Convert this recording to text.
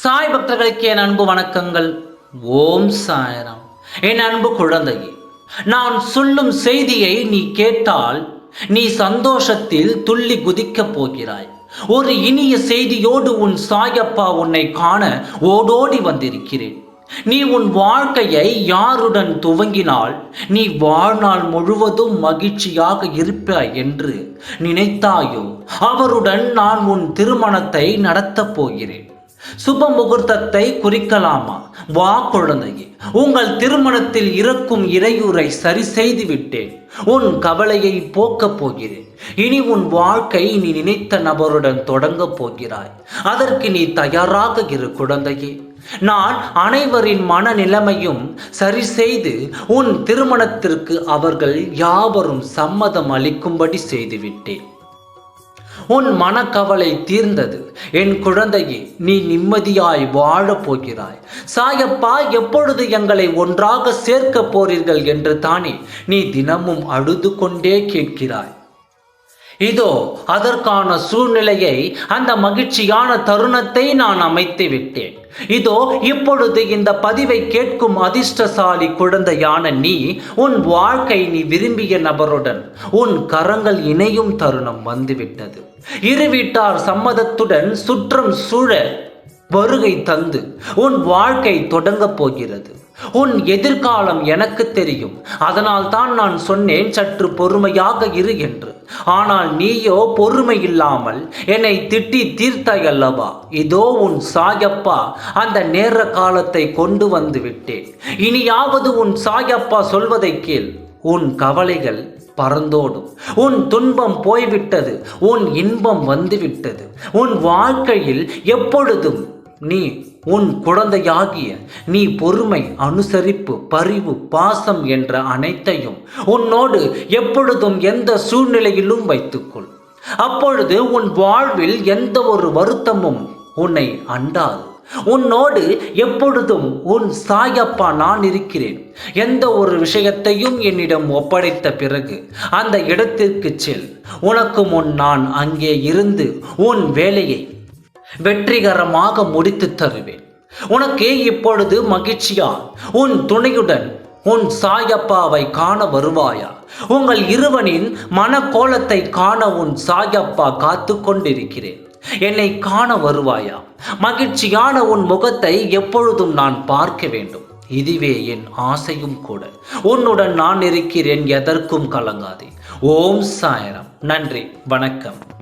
சாய் பக்தர்களுக்கு என் அன்பு வணக்கங்கள். ஓம் சாயராம். என் அன்பு குழந்தையே நான் சொல்லும் செய்தியை நீ கேட்டால் நீ சந்தோஷத்தில் துள்ளி குதிக்கப் போகிறாய். ஒரு இனிய செய்தியோடு உன் சாயப்பா உன்னை காண ஓடோடி வந்திருக்கிறேன். நீ உன் வாழ்க்கையை யாருடன் துவங்கினால் நீ வாழ்நாள் முழுவதும் மகிழ்ச்சியாக இருப்பாய் என்று நினைத்தாயோ அவருடன் நான் உன் திருமணத்தை நடத்தப் போகிறேன். சுப முகூர்த்தத்தை குறிக்கலாமா? வா குழந்தையே உங்கள் திருமணத்தில் இருக்கும் இறையூரை சரி செய்து விட்டேன் உன் கவலையை போக்கப் போகிறேன். இனி உன் வாழ்க்கை நீ நினைத்த நபருடன் தொடங்கப் போகிறாய். அதற்கு நீ தயாராக இரு குழந்தையே. நான் அனைவரின் மனநிலைமையும் சரி செய்து உன் திருமணத்திற்கு அவர்கள் யாவரும் சம்மதம் அளிக்கும்படி செய்துவிட்டேன். உன் மனக்கவலை தீர்ந்தது. என் குழந்தையே நீ நிம்மதியாய் வாழப் போகிறாய். சாயப்பா எப்பொழுது எங்களை ஒன்றாக சேர்க்கப் போறீர்கள் என்று தானே நீ தினமும் அழுது கொண்டே கேட்கிறாய். இதோ அதற்கான சூழ்நிலையை அந்த மகிழ்ச்சியான தருணத்தை நான் அமைத்து விட்டேன். இதோ இப்பொழுது இந்த பதிவை கேட்கும் அதிர்ஷ்டசாலி குழந்தையான நீ உன் வாழ்க்கை நீ விரும்பிய நபருடன் உன் கரங்கள் இணையும் தருணம் வந்துவிட்டது. இரு வீட்டார் சம்மதத்துடன் சுற்றம் சூழ வருகை தந்து உன் வாழ்க்கை தொடங்கப் போகிறது. உன் எதிர்காலம் எனக்கு தெரியும். அதனால் தான் நான் சொன்னேன் சற்று பொறுமையாக இரு என்று. ஆனால் நீயோ பொறுமை இல்லாமல் என்னை திட்டி தீர்த்தாய் அல்லவா இதோ உன் சாயப்பா அந்த நேர காலத்தை கொண்டு வந்து விட்டேன். இனியாவது உன் சாயப்பா சொல்வதை கேள். உன் கவலைகள் பறந்தோடும். உன் துன்பம் போய்விட்டது. உன் இன்பம் வந்துவிட்டது. உன் வாழ்க்கையில் எப்பொழுதும் நீ உன் குழந்தையாகிய நீ பொறுமை அனுசரிப்பு பரிவு பாசம் என்ற அனைத்தையும் உன்னோடு எப்பொழுதும் எந்த சூழ்நிலையிலும் வைத்துக்கொள். அப்பொழுது உன் வாழ்வில் எந்த ஒரு வருத்தமும் உன்னை அண்டாது. உன்னோடு எப்பொழுதும் உன் சாயப்பா நான் இருக்கிறேன். எந்த ஒரு விஷயத்தையும் என்னிடம் ஒப்படைத்த பிறகு அந்த இடத்திற்கு செல். உனக்கு முன் நான் அங்கே இருந்து உன் வேலையை வெற்றிகரமாக முடித்து தருவேன். உனக்கு இப்பொழுது மகிழ்ச்சியா? உன் துணையுடன் உன் சாயப்பாவை காண வருவாயா? உங்கள் இருவனின் மனக்கோலத்தை காண உன் சாயப்பா காத்து கொண்டிருக்கிறேன். என்னை காண வருவாயா? மகிழ்ச்சியான உன் முகத்தை எப்பொழுதும் நான் பார்க்க வேண்டும். இதுவே என் ஆசையும் கூட. உன்னுடன் நான் இருக்கிறேன் எதற்கும் கலங்காதே. ஓம் சாயரம். நன்றி வணக்கம்.